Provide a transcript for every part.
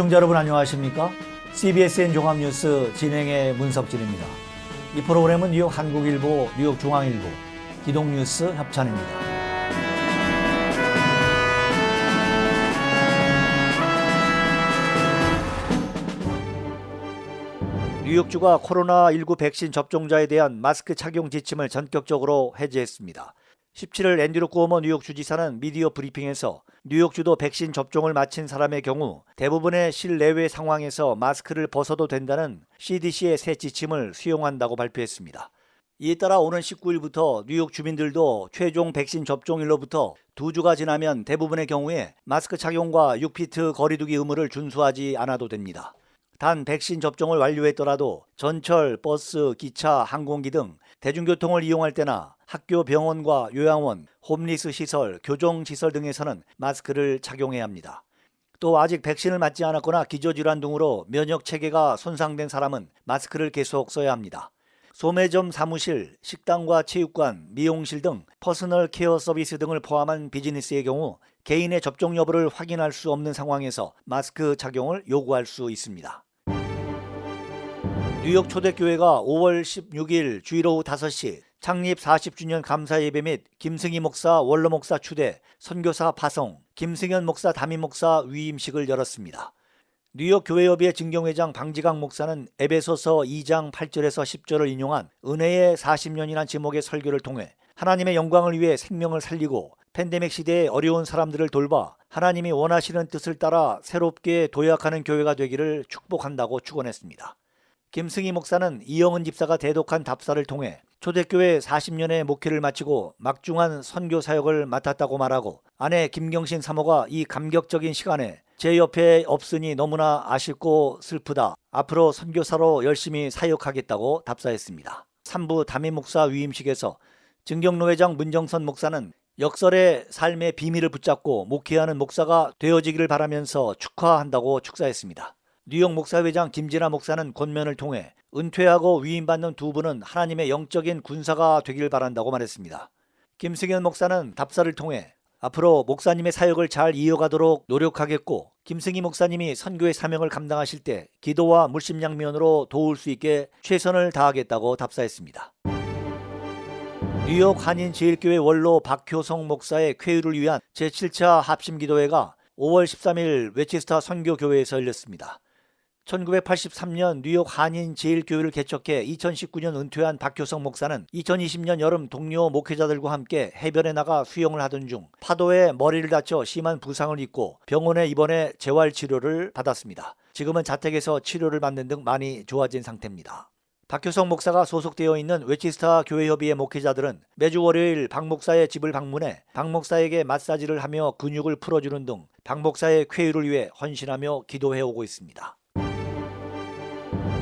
시청자 여러분 안녕하십니까? CBSN 종합뉴스 진행의 문석진입니다. 이 프로그램은 뉴욕 한국일보, 뉴욕 중앙일보, 기동뉴스 협찬입니다. 뉴욕주가 코로나19 백신 접종자에 대한 마스크 착용 지침을 전격적으로 해제했습니다. 17일 앤드류 꾸어머 뉴욕 주지사는 미디어 브리핑에서 뉴욕주도 백신 접종을 마친 사람의 경우 대부분의 실내외 상황에서 마스크를 벗어도 된다는 CDC의 새 지침을 수용한다고 발표했습니다. 이에 따라 오는 19일부터 뉴욕 주민들도 최종 백신 접종일로부터 두 주가 지나면 대부분의 경우에 마스크 착용과 6피트 거리두기 의무를 준수하지 않아도 됩니다. 단 백신 접종을 완료했더라도 전철, 버스, 기차, 항공기 등 대중교통을 이용할 때나 학교, 병원과 요양원, 홈리스 시설, 교정 시설 등에서는 마스크를 착용해야 합니다. 또 아직 백신을 맞지 않았거나 기저질환 등으로 면역 체계가 손상된 사람은 마스크를 계속 써야 합니다. 소매점 사무실, 식당과 체육관, 미용실 등 퍼스널 케어 서비스 등을 포함한 비즈니스의 경우 개인의 접종 여부를 확인할 수 없는 상황에서 마스크 착용을 요구할 수 있습니다. 뉴욕 초대교회가 5월 16일 주일 오후 5시 창립 40주년 감사 예배 및 김승희 목사 원로 목사 추대 선교사 파송 김승현 목사 담임 목사 위임식을 열었습니다. 뉴욕 교회협의회 증경회장 방지강 목사는 에베소서 2장 8절에서 10절을 인용한 은혜의 40년이란 제목의 설교를 통해 하나님의 영광을 위해 생명을 살리고 팬데믹 시대에 어려운 사람들을 돌봐 하나님이 원하시는 뜻을 따라 새롭게 도약하는 교회가 되기를 축복한다고 축원했습니다. 김승희 목사는 이영은 집사가 대독한 답사를 통해 초대교회 40년의 목회를 마치고 막중한 선교 사역을 맡았다고 말하고 아내 김경신 사모가 이 감격적인 시간에 제 옆에 없으니 너무나 아쉽고 슬프다. 앞으로 선교사로 열심히 사역하겠다고 답사했습니다. 3부 담임 목사 위임식에서 증경로 회장 문정선 목사는 역설의 삶의 비밀을 붙잡고 목회하는 목사가 되어지기를 바라면서 축하한다고 축사했습니다. 뉴욕 목사회장 김진아 목사는 권면을 통해 은퇴하고 위임받는 두 분은 하나님의 영적인 군사가 되길 바란다고 말했습니다. 김승현 목사는 답사를 통해 앞으로 목사님의 사역을 잘 이어가도록 노력하겠고 김승희 목사님이 선교의 사명을 감당하실 때 기도와 물심양면으로 도울 수 있게 최선을 다하겠다고 답사했습니다. 뉴욕 한인제일교회 원로 박효성 목사의 쾌유를 위한 제7차 합심기도회가 5월 13일 웨체스터 선교교회에서 열렸습니다. 1983년 뉴욕 한인 제일교회를 개척해 2019년 은퇴한 박효성 목사는 2020년 여름 동료 목회자들과 함께 해변에 나가 수영을 하던 중 파도에 머리를 다쳐 심한 부상을 입고 병원에 입원해 재활 치료를 받았습니다. 지금은 자택에서 치료를 받는 등 많이 좋아진 상태입니다. 박효성 목사가 소속되어 있는 웨치스타 교회협의회 목회자들은 매주 월요일 박 목사의 집을 방문해 박 목사에게 마사지를 하며 근육을 풀어주는 등 박 목사의 쾌유를 위해 헌신하며 기도해 오고 있습니다.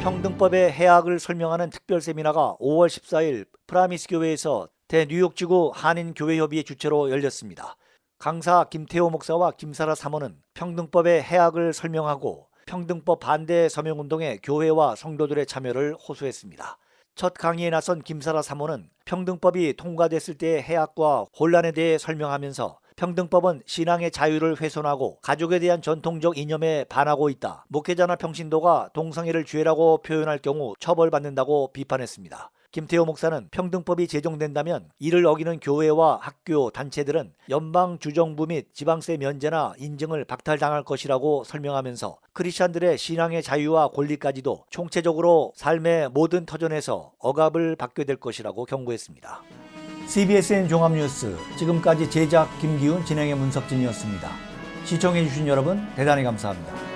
평등법의 해악을 설명하는 특별 세미나가 5월 14일 프라미스 교회에서 대뉴욕지구 한인교회협의회 주최로 열렸습니다. 강사 김태호 목사와 김사라 사모는 평등법의 해악을 설명하고 평등법 반대 서명운동에 교회와 성도들의 참여를 호소했습니다. 첫 강의에 나선 김사라 사모는 평등법이 통과됐을 때의 해악과 혼란에 대해 설명하면서 평등법은 신앙의 자유를 훼손하고 가족에 대한 전통적 이념에 반하고 있다. 목회자나 평신도가 동성애를 죄라고 표현할 경우 처벌받는다고 비판했습니다. 김태호 목사는 평등법이 제정된다면 이를 어기는 교회와 학교, 단체들은 연방 주정부 및 지방세 면제나 인증을 박탈당할 것이라고 설명하면서 크리스천들의 신앙의 자유와 권리까지도 총체적으로 삶의 모든 터전에서 억압을 받게 될 것이라고 경고했습니다. CBSN 종합뉴스 지금까지 제작 김기훈 진행의 문석진이었습니다. 시청해주신 여러분 대단히 감사합니다.